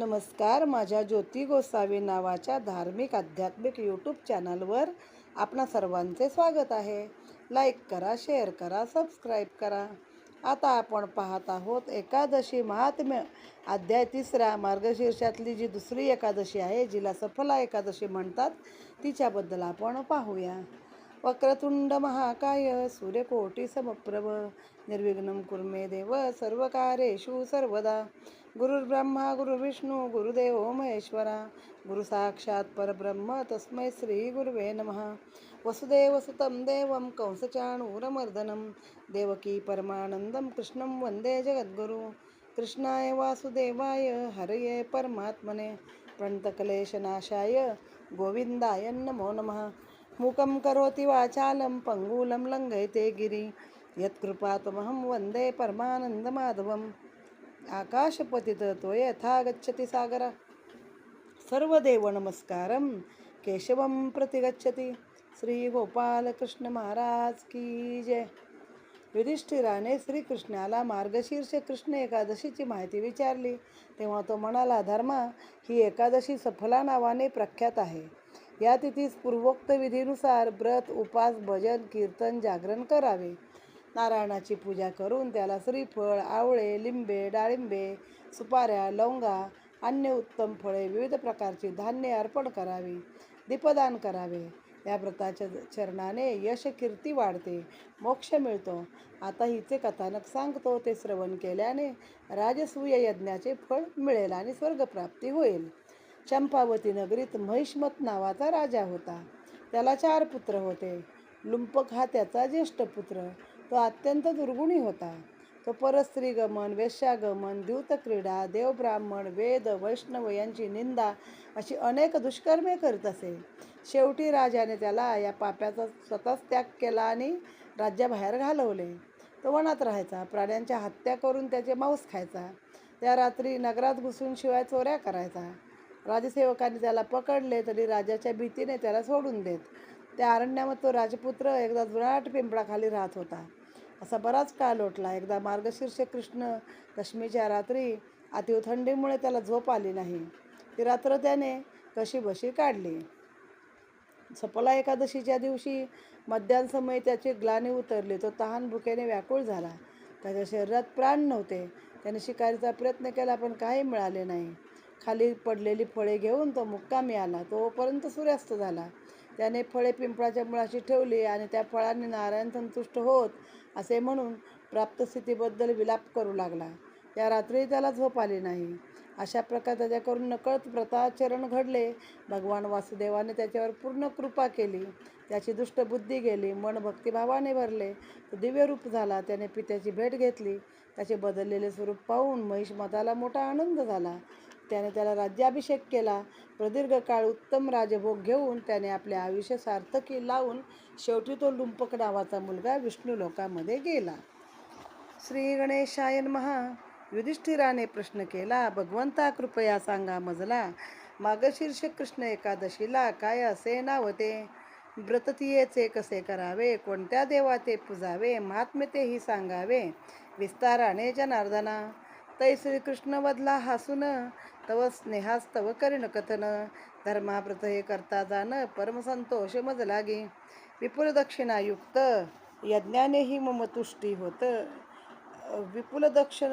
नमस्कार. माझ्या ज्योती गोसावी नावाच्या धार्मिक आध्यात्मिक यूट्यूब चॅनलवर आपणा सर्वांचे स्वागत आहे. लाईक करा शेअर करा सबस्क्राईब करा. आता आपण पाहत आहोत एकादशी महात्म्य. अध्याय तिसरा मार्गशीर्षातली जी दुसरी एकादशी आहे जिला सफला एकादशी म्हणतात तिच्याबद्दल आपण पाहूया. वक्रतुंड महाकाय सूर्यकोटी समप्रभ निर्विघ्नं कुर्मे देव सर्वकारेषु सर्वदा। गुरुर्ब्रह्मा गुरुविष्णू गुरुदेव महेश्वरा। गुरुसाक्षात् परब्रह्म तस्मै श्री गुरुवे नमः। वसुदेवसुतं देवं कंसचाणूरमर्दनं। देवकी परमानन्दं कृष्णं वन्दे जगद्गुरु। कृष्णाय वासुदेवाय हरये परमात्मने। प्रणतक्लेशनाशाय गोविन्दाय नमो नमः। मूकं करोति वाचालं पङ्गूलं लङ्घयते गिरि। यत्कृपातमहं वन्दे परमानन्दमाधवम्। आकाशपतित तो यथा गच्छति सागरा। सर्वदेव नमस्कारं केशवं प्रति गच्छति। श्रीगोपालकृष्णमहाराज महाराज की जय। युधिष्ठिराने श्रीकृष्णाला मार्गशीर्ष कृष्ण एकादशीची माहिती विचारली तेव्हा तो म्हणाला धर्मा ही एकादशी सफला नावाने प्रख्यात आहे. या तिथीस पूर्वोक्त विधीनुसार व्रत उपास भजन कीर्तन जागरण करावे. नारायणाची पूजा करून त्याला श्रीफळ आवळे लिंबे डाळिंबे सुपाऱ्या लवंगा अन्य उत्तम फळे विविध प्रकारची धान्य अर्पण करावी दीपदान करावे. या व्रताच्या चरणाने यश कीर्ती वाढते मोक्ष मिळतो. आता हिचे कथानक सांगतो ते श्रवण केल्याने राजसूय यज्ञाचे फळ मिळेल आणि स्वर्गप्राप्ती होईल. चंपावती नगरीत महिष्मत नावाचा राजा होता. त्याला चार पुत्र होते. लुंपक हा त्याचा ज्येष्ठ पुत्र. तो अत्यंत दुर्गुणी होता. तो परस्त्रीगमन वेश्यागमन द्यूतक्रीडा देवब्राह्मण वेद वैष्णव यांची निंदा अशी अनेक दुष्कर्मे करीत असे. शेवटी राजाने त्याला या पाप्याचा स्वतःच त्याग केला आणि राज्याबाहेर घालवले. तो वनात राहायचा. प्राण्यांच्या हत्या करून त्याचे मांस खायचा. त्या रात्री नगरात घुसून शिवाय चोऱ्या करायचा. राजसेवकांनी त्याला पकडले तरी राजाच्या भीतीने त्याला सोडून देत. त्या अरण्यामध्ये तो राजपुत्र एकदा जुनाट पिंपळाखाली राहत होता. असा बराच काळ लोटला. एकदा मार्गशीर्ष कृष्ण दशमीच्या रात्री अतिव थंडीमुळे त्याला झोप आली नाही. ती रात्र त्याने कशी बशी काढली? सपला एकादशीच्या दिवशी मध्यानसमयी त्याची ग्लानी उतरली. तो तहान भुकेने व्याकुळ झाला. त्याच्या शरीरात प्राण नव्हते. त्याने शिकारीचा प्रयत्न केला पण काही मिळाले नाही. खाली पडलेली फळे घेऊन तो मुक्कामी आला तोपर्यंत सूर्यास्त झाला. त्याने फळे पिंपळाच्या मुळाशी ठेवली आणि त्या फळाने नारायण संतुष्ट होत असे म्हणून प्राप्तस्थितीबद्दल विलाप करू लागला. त्या रात्री त्याला झोप आली नाही. अशा प्रकारे त्याच्याकडून नकळत व्रताचरण घडले. भगवान वासुदेवाने त्याच्यावर पूर्ण कृपा केली. त्याची दुष्ट बुद्धी गेली. मन भक्तिभावाने भरले. तो दिव्यरूप झाला. त्याने पित्याची भेट घेतली. त्याचे बदललेले स्वरूप पाहून महिष मताला मोठा आनंद झाला. त्याने त्याला राज्याभिषेक केला. प्रदीर्घ काळ उत्तम राजभोग घेऊन त्याने आपले आयुष्य सार्थकी लावून शेवटी तो लुंपक नावाचा मुलगा विष्णू लोकामध्ये गेला. श्री गणेशायन महा युधिष्ठिराने प्रश्न केला भगवंता कृपया सांगा मजला मागशीर्ष कृष्ण एकादशीला काय असे नावते व्रततीयेचे कसे करावे? कोणत्या देवा ते पूजावे? महात्म्य तेही सांगावे? विस्ताराने जनार्दना तै श्रीकृष्ण बदला हासून तव स्नेहास्तव करीन कथन धर्माप्रत हे करता जाण परमसंतोष मज लागे। विपुल दक्षिणायुक्त यज्ञानेही मम तुष्टी होत। विपुल दक्षिण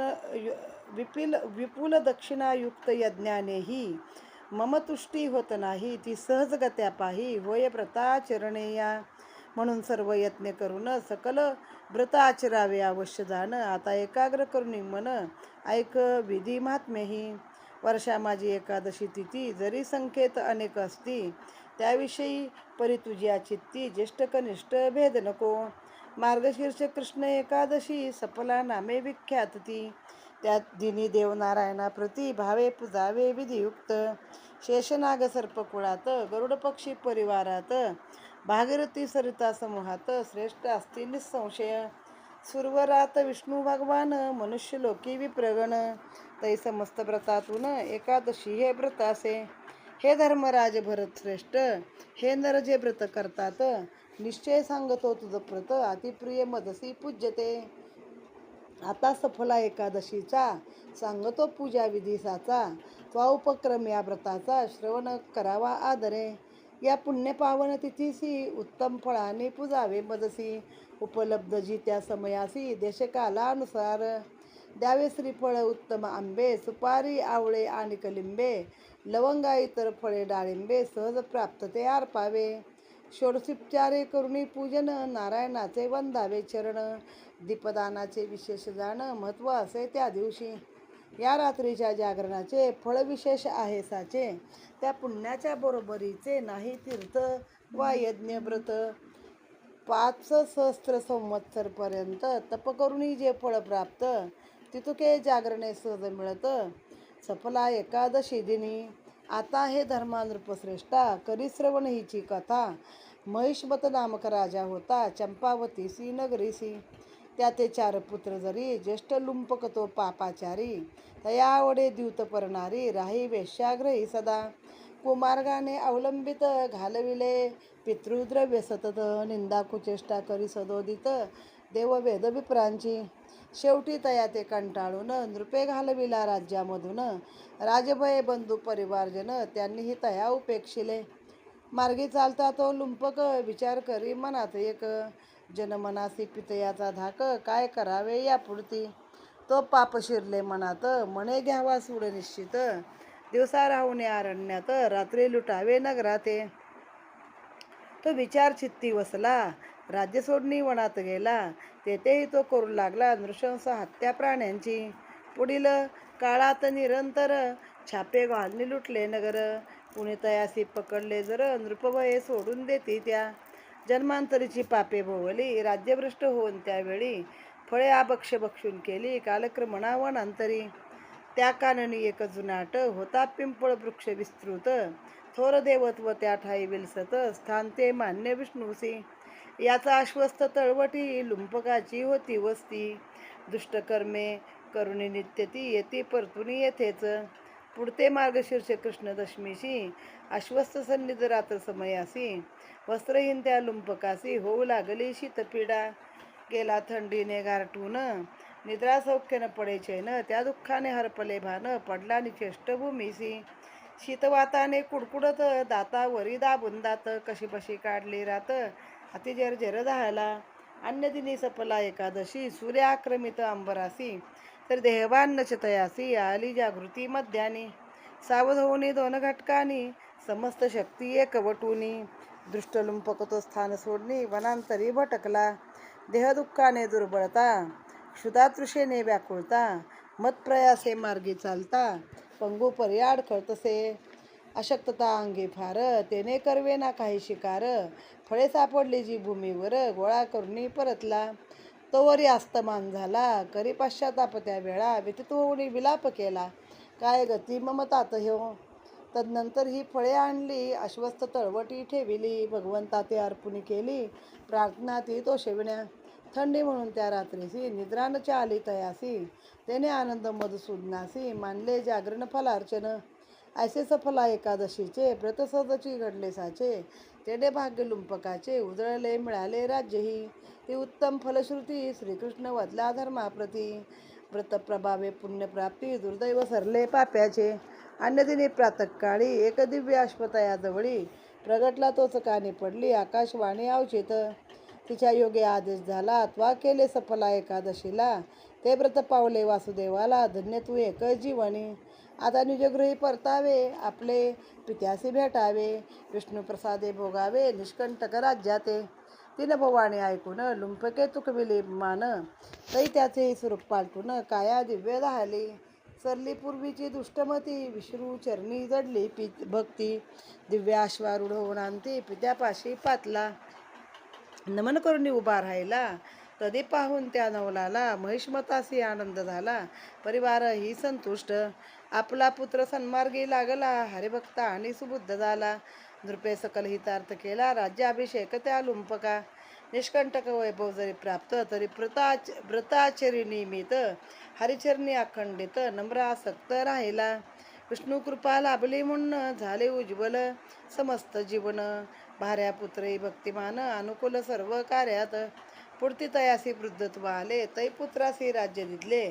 विपिल विपुल दक्षिणायुक्त यज्ञानेही मम तुष्टी होत नाही ती सहजगत्या पाही होय व्रताचरणे या म्हणून सर्व यत्न करून सकल व्रत आचरावे अवश्य जाणं आता एकाग्र करून मन ऐक विधी महात्मेही वर्षा माझी एकादशी तिथी जरी संख्येत अनेक असती त्याविषयी परी तुझ्या चित्ती ज्येष्ठ कनिष्ठ भेद नको. मार्गशीर्ष कृष्ण एकादशी सफला नामे विख्यात ती. त्यात दिनी देवनारायणाप्रती भावे पुजावे विधियुक्त. शेषनाग सर्पकुळात गरुड पक्षी परिवारात भागीरथी सरिता समूहात श्रेष्ठ असती निसंशय. सुरवरात विष्णू भगवान मनुष्य लोकी विप्रगण. तै समस्त व्रतातून एकादशी हे व्रत असे. हे धर्मराज भरत श्रेष्ठ हे नर जे व्रत करतात. निश्चय सांगतो तुझं व्रत अतिप्रिय मदसी पूज्यते. आता सफला एकादशीचा सांगतो पूजा विधीसाचा. त्वा उपक्रम या व्रताचा श्रवण करावा आदरे. या पुण्यपावन तिथीसी उत्तम फळाने पूजावे मदसी उपलब्ध जी त्या समयासी देशकालानुसार. द्यावे श्रीफळ उत्तम आंबे सुपारी आवळे आणि कलिंबे लवंगा इतर फळे डाळिंबे सहज प्राप्त ते अर्पावे षोडशोपचारे करुणी पूजन नारायणाचे वंदावे चरण दीपदानाचे विशेष जाणं महत्त्व असे त्या दिवशी. या रात्रीच्या जागरणाचे फळ विशेष आहे साचे. त्या पुण्याच्या बरोबरीचे नाही तीर्थ वा यज्ञव्रत. पाच सहस्त्र संवत्सरपर्यंत तप करूनही जे फळ प्राप्त तितुके जागरणे सहज मिळत. सफला एकादशी दिनी. आता हे धर्मानृपश्रेष्ठा करिश्रवण हिची कथा. महिष्मत नामक राजा होता चंपावती सी नगरी सी त्याते चार पुत्र जरी ज्येष्ठ लुंपक तो पापाचारी तयावडे द्यूत परणारी राही वेश्याग्रही सदा. कुमार्गाने अवलंबित घालविले पितृद्रव्य सतत निंदा कुचेष्टा करी सदोदित देववेद विप्रांची शेवटी तया ते कंटाळून नृपे घालविला राज्यामधून राजभय बंधू परिवारजन त्यांनीही तया उपेक्षिले. मार्गी चालता तो लुंपक विचार करी मनात एक जनमनासी पितयाचा धाक काय करावे या पुढती तो पाप शिरले मनात मने घ्यावा सूड निश्चित. दिवसा राहून अरण्यात रात्री लुटावे नगराते. तो विचार चित्ती वसला राज्य सोडणी वनात गेला. तेथेही तो करू लागला नृशंस हत्या प्राण्यांची. पुढील काळात निरंतर छापे घालणी लुटले नगर. कुणी तयासी पकडले जर नृपभये सोडून देती त्या. जन्मांतरीची पापे भोवली राज्यभ्रष्ट होऊन त्यावेळी फळे आबक्ष बक्षून केली कालक्रमणा वनांतरी त्या काननी एक जुनाट होता पिंपळ वृक्ष विस्तृत. थोर देवत्व त्या ठाई विलसत स्थान ते मान्य विष्णूसी याचा आश्वस्त तळवटी लुंपकाची होती वस्ती. दुष्टकर्मे करुणी नित्य ती येती परतुनी येथेच. पुढते मार्गशीर्ष कृष्णदशमीशी दशमीशी आश्वस्त सन्निध रात्र समयासी वस्त्रहीन त्या लुंपकासी होऊ लागली शीतपीडा गेला थंडीने गारटून निद्रा सौख्यानं पडेचे न. त्या दुःखाने हरपले भान. पडला निचेष्टभूमीसी शीतवाताने कुडकुडत दातावरी दाबून दात. कशी बशी काढली रात. अतिजर जर धायला अन्य दिनी सपला एकादशी. सूर्य आक्रमित अंबरासी तर देहवान नचतयासी आली जागृती मध्यानी. सावध होऊनी दोन घटकानी समस्त शक्ती एकवटूनी दृष्टलुंपक दृष्टलुंपकतो स्थान सोडणी वनांतरी भटकला. देहदुःखाने दुर्बळता क्षुधातृषेने व्याकुळता मतप्रयासे मार्गी चालता पंगू पर्याड खळतसे अशक्तता अंगी फार तेने करवे ना काही शिकार. फळे सापडली जी भूमीवर गोळा करून परतला. तोवरी अस्तमान झाला करी पाश्चातापत्या वेळा व्यतीत होऊन विलाप केला. काय गती ममतात ह्यो? तदनंतर ही फळे आणली अश्वस्त तळवटी ठेविली भगवंता ते अर्पुणी केली प्रार्थना ती तो शेवण्या थंडी म्हणून त्या रात्रीसी निद्रानच्या आली तयासी तेने आनंद मधुसूदनासी मानले जागरण फलार्चन ऐसे सफला एकादशीचे व्रतसदची घडले साचे तेने भाग्य लुंपकाचे उजळले मिळाले राज्यही ती उत्तम फलश्रुती श्रीकृष्ण वदला धर्माप्रती व्रतप्रभावे पुण्यप्राप्ती दुर्दैव सरले पाप्याचे अन्यदिनी प्रातकाळी एकदिव्य अश्वतयाजवळी प्रगटला तोच काने पडली. आकाशवाणी अवचित तिच्या योगे आदेश झाला. त्वा केले सफला एकादशीला. ते व्रत पावले वासुदेवाला. धन्य तू एक जीवनी. आता निजगृही परतावे. आपले पित्यासी भेटावे. विष्णुप्रसादे भोगावे. निष्कंटक राज्याते. तीन भवानी ऐकून लुंपके तुकविले मान तै त्याचे स्वरूप पालटून काया दिव्य राहिली. सरली पूर्वीची दुष्टमती. विष्णू चरणी जडली पी भक्ती. दिव्याश्वारूढ होऊन आणती पित्यापाशी पातला. नमन करून उभा राहिला. तदी पाहून त्या नवलाला महिष्मतासी आनंद झाला. परिवारही संतुष्ट. आपला पुत्र सन्मार्गी लागला. हरिभक्त आणि सुबुद्ध झाला. नृपे सकल हितार्थ केला. राज्याभिषेक त्या लुंपका निष्कंटक वैभव जरी प्राप्त तरी व्रताच व्रताचरी नियमित हरिचरणी अखंडित नम्रासक्त राहिला. विष्णू कृपा लाभली म्हणून झाले उज्ज्वल समस्त जीवन. भाऱ्या पुत्री भक्तिमान अनुकूल सर्व कार्यात. पुढती तयासी वृद्धत्व आले तै पुत्रासी राज्य दिले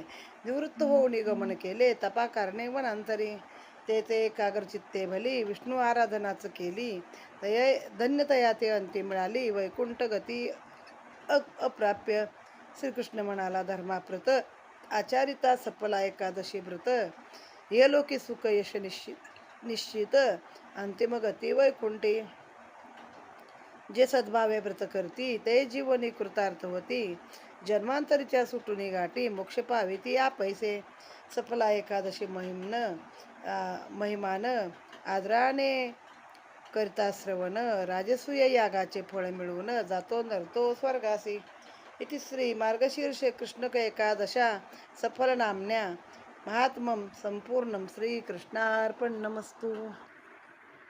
निवृत्त होऊन गमन केले तपा कारणे वनांतरी. ते ते एकाग्रचित्ते भली विष्णू आराधनाच केली. तय धन्यतया ते अंती मिळाली. वैकुंठ गती अ- अप्राप्य. श्रीकृष्ण म्हणाला धर्माप्रत आचारिता सफला एकादशी व्रत. ये लोकी सुख यश निश्चित निश्चित. अंतिम गती वैकुंठी. जे सद्भावे व्रत करती ते जीवनी कृतार्थ होती. जन्मांतरीच्या सुटुनी गाठी मोक्ष पावी ती या पैसे सफला एकादशी महिमन. महिमान आदराने करिता श्रवण राजसूय यागाचे फळ मिळवून जातो नरतो स्वर्गासी इति श्री मार्गशीर्ष कृष्णक एकादशा सफल नामन्या महात्मम संपूर्ण श्री कृष्णार्पण नमस्तू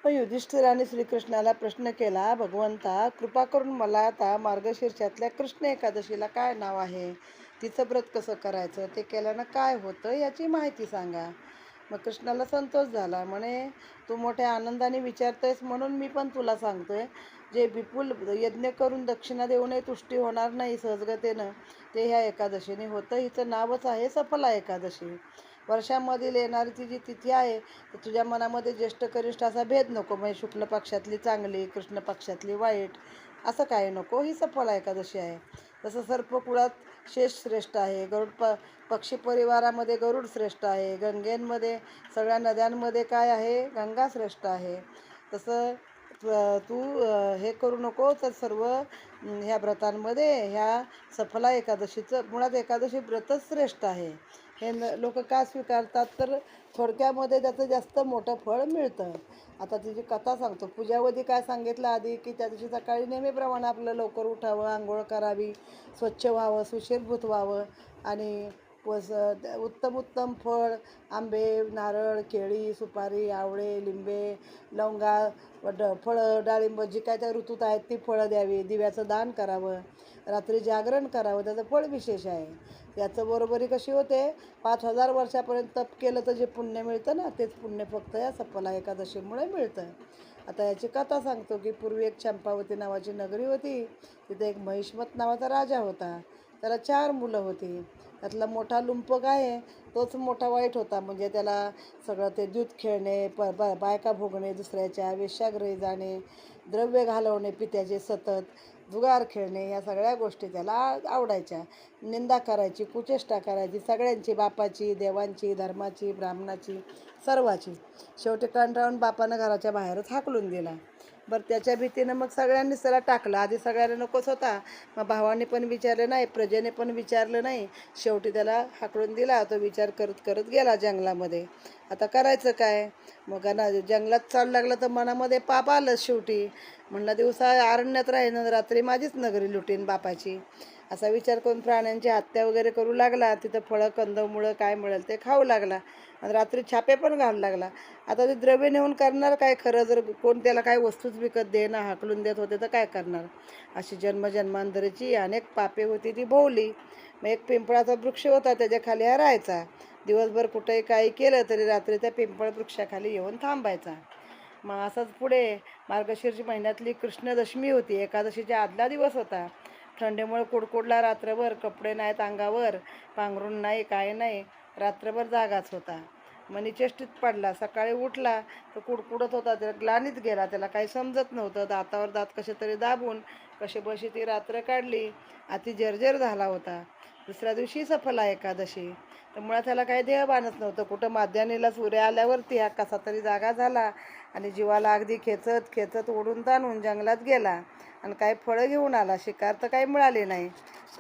युधिष्ठिराने श्रीकृष्णाला प्रश्न केला भगवंता कृपा करून मला आता मार्गशीर्षातल्या कृष्ण एकादशीला काय नाव आहे तिचं व्रत कसं करायचं ते केल्यानं काय होतं याची माहिती सांगा मग कृष्णाला संतोष झाला. म्हणे तू मोठ्या आनंदाने विचारतोयस म्हणून मी पण तुला सांगतोय. जे विपुल यज्ञ करून दक्षिणा देऊनही तुष्टी होणार नाही सहजगतेनं ते ह्या एकादशीने होतं. हिचं नावच आहे सफला एकादशी. वर्षामधील येणारी ती जी तिथी आहे तर तुझ्या मनामध्ये ज्येष्ठ कनिष्ठ असा भेद नको. म्हणजे शुक्ल पक्षातली चांगली कृष्ण पक्षातली वाईट असं काही नको. ही सफला एकादशी आहे. तसं सर्पकुळात शेष श्रेष्ठ आहे. गरुड प पक्षी परिवारामध्ये गरुड श्रेष्ठ आहे. गंगेंमध्ये सगळ्या नद्यांमध्ये काय आहे? गंगा श्रेष्ठ आहे. तसं तू- हे करू नको. तर सर्व ह्या व्रतांमध्ये ह्या सफला एकादशीचं मुळात एकादशी व्रतच श्रेष्ठ आहे. हे न लोक का स्वीकारतात? तर थोडक्यामध्ये त्याचं जास्त मोठं फळ मिळतं. आता तिची कथा सांगतो. पूजावधी काय सांगितलं आधी? की त्या दिवशी सकाळी नेहमीप्रमाणे आपलं लवकर उठावं आंघोळ करावी स्वच्छ व्हावं सुशीरभूत व्हावं आणि वस उत्तम उत्तम फळ आंबे नारळ केळी सुपारी आवळे लिंबे लवंगा व ड फळं डाळिंब जी काय त्या ऋतूत आहेत ती फळं द्यावी. दिव्याचं दान करावं. रात्री जागरण करावं. त्याचं फळ विशेष आहे. याचं बरोबरी कशी होते? पाच हजार वर्षापर्यंत तप केलं तर जे पुण्य मिळतं ना तेच पुण्य फक्त या सपला एकादशीमुळे मिळतं. आता याची कथा सांगतो की पूर्वी एक चंपावती नावाची नगरी होती. तिथे एक महिष्मत नावाचा राजा होता. त्याला चार मुलं होती. त्यातला मोठा लुंपक आहे? तोच मोठा वाईट होता. म्हणजे त्याला सगळं ते दूध खेळणे प ब बायका भोगणे दुसऱ्याच्या वेश्याग्रही जाणे द्रव्य घालवणे पित्याचे सतत जुगार खेळणे या सगळ्या गोष्टी त्याला आ- आवडायच्या. निंदा करायची कुचेष्टा करायची सगळ्यांची बापाची देवांची धर्माची ब्राह्मणाची सर्वाची. शेवटी कंटाळून बापानं घराच्या बाहेरच हाकलून दिला. बरं त्याच्या भीतीनं मग सगळ्यांनी सला टाकलं. आधी सगळ्यांना नकोच होता. मग भावाने पण विचारलं नाही प्रजेने पण विचारलं नाही. शेवटी त्याला हाकडून दिला. तो विचार करत करत गेला जंगलामध्ये. आता करायचं काय? मग ना जंगलात चालू लागलं तर मनामध्ये पाप आलं शेवटी. म्हणलं दिवसा अरण्यात राहीन रात्री माझीच नगरी लुटीन बापाची. असा विचार करून प्राण्यांची हत्या वगैरे करू लागला. तिथं फळं कंदमुळं काय मिळेल ते खाऊ लागला. आणि रात्री छापे पण घालू लागला. आता ते द्रव्य नेऊन करणार काय? खरं जर कोण त्याला काय वस्तूच विकत देणं हाकलून देत होते तर काय करणार? अशी जन्मजन्मांतरीची अनेक पापे होती ती भोवली. मग एक पिंपळाचा वृक्ष होता त्याच्याखाली हा राहायचा. दिवसभर कुठेही काही केलं तरी रात्री त्या पिंपळ वृक्षाखाली येऊन थांबायचा. मग असंच पुढे मार्गशीर्ष महिन्यातली कृष्णदशमी होती. एकादशीच्या आदला दिवस होता. थंडीमुळे कुडकुडला रात्रभर कपडे नाहीत अंगावर पांघरून नाही काय नाही रात्रभर जागाच होता. मनी चेष्टीत पडला. सकाळी उठला तर कुडकुडत होता त्याला ग्लानीत गेला. त्याला काही समजत नव्हतं. दातावर दात कसे तरी दाबून कशी बशी ती रात्र काढली अति जर्जर झाला होता. दुसऱ्या दिवशी सफला एकादशी. तर मुळात त्याला काही देहबानच नव्हतं. कुठं माध्यानीला सूर्य आल्यावरती हा कसा तरी जागा झाला आणि जीवाला अगदी खेचत खेचत ओढून ताणून जंगलात गेला आणि काही फळं घेऊन आला. शिकार तर काही मिळाली नाही.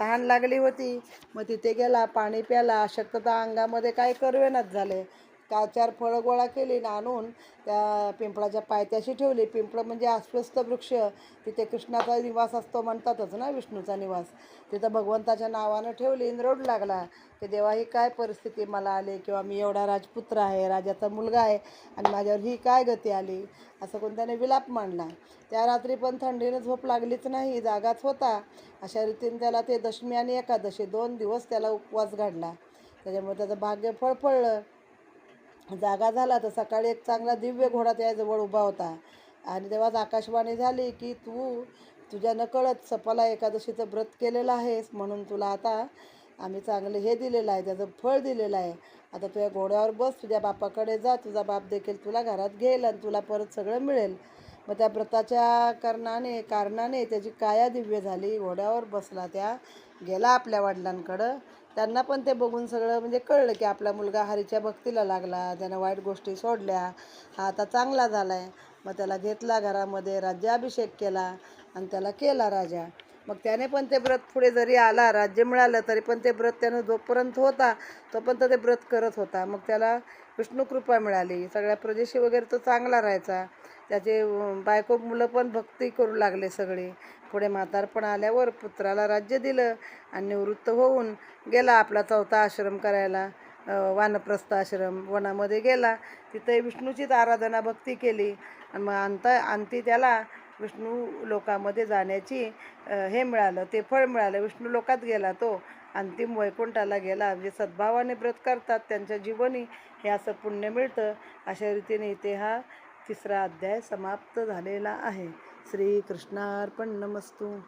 तहान लागली होती. मग तिथे गेला पाणी प्याला. अशक्तता अंगामध्ये काय करवेनाच झाले. का चार फळं गोळा केली आणि आणून त्या पिंपळाच्या पायथ्याशी ठेवली. पिंपळ म्हणजे अस्वस्थ वृक्ष. तिथे कृष्णाचा निवास असतो म्हणतातच ना विष्णूचा निवास. तिथं भगवंताच्या नावानं ठेवली आणि लागला. की देवा ही काय परिस्थिती मला आली किंवा मी एवढा राजपुत्र आहे राजाचा मुलगा आहे आणि माझ्यावर ही काय गती आली? असं कोण त्याने विलाप मांडला. त्या रात्री पण थंडीनं झोप लागलीच नाही जागाच होता. अशा रीतीने त्याला ते दशमी आणि एकादशी दोन दिवस त्याला उपवास घडला त्याच्यामुळे त्याचं भाग्य फळफळलं जागा झाला तर सकाळी एक चांगला दिव्य घोडा त्याजवळ उभा होता. आणि तेव्हाच आकाशवाणी झाली की तू तुझ्या नकळत सपाला एकादशीचं व्रत केलेलं आहेस म्हणून तुला आता आम्ही चांगलं हे दिलेलं आहे त्याचं फळ दिलेलं आहे. आता तुझ्या घोड्यावर बस तुझ्या बापाकडे जा तुझा बाप देखील तुला घरात घेईल आणि तुला परत सगळं मिळेल. मग त्या व्रताच्या कारणाने कारणाने त्याची काया दिव्य झाली. घोड्यावर बसला त्या गेला आपल्या वडिलांकडं. त्यांना पण ते बघून सगळं म्हणजे कळलं की आपला मुलगा हरीच्या भक्तीला लागला. त्यानं वाईट गोष्टी सोडल्या. हा आता चांगला झाला आहे मग त्याला घेतला घरामध्ये राज्याभिषेक केला आणि त्याला केला राजा. मग त्याने पण ते व्रत पुढे जरी आला राज्य मिळालं तरी पण ते व्रत त्यानं जोपर्यंत होता तोपर्यंत ते व्रत करत होता. मग त्याला विष्णू कृपा मिळाली. सगळ्या प्रदेशी वगैरे तो चांगला राहायचा. त्याचे बायको मुलं पण भक्ती करू लागले सगळे. पुढे म्हातारपण आल्यावर पुत्राला राज्य दिलं आणि निवृत्त होऊन गेला आपला चौथा आश्रम करायला वानप्रस्थ आश्रम वनामध्ये गेला. तिथे विष्णूचीच आराधना भक्ती केली. आणि मग अंत अंती त्याला विष्णू लोकामध्ये जाण्याची हे मिळालं. ते फळ मिळालं. विष्णू लोकात गेला तो. अंतिम वैकुंठाला गेला. जे सद्भावाने व्रत करतात त्यांच्या जीवनी हे असं पुण्य मिळतं. अशा रीतीने इथे हा तिसरा अध्याय समाप्त झालेला आहे. श्रीकृष्णार्पण नमस्तू.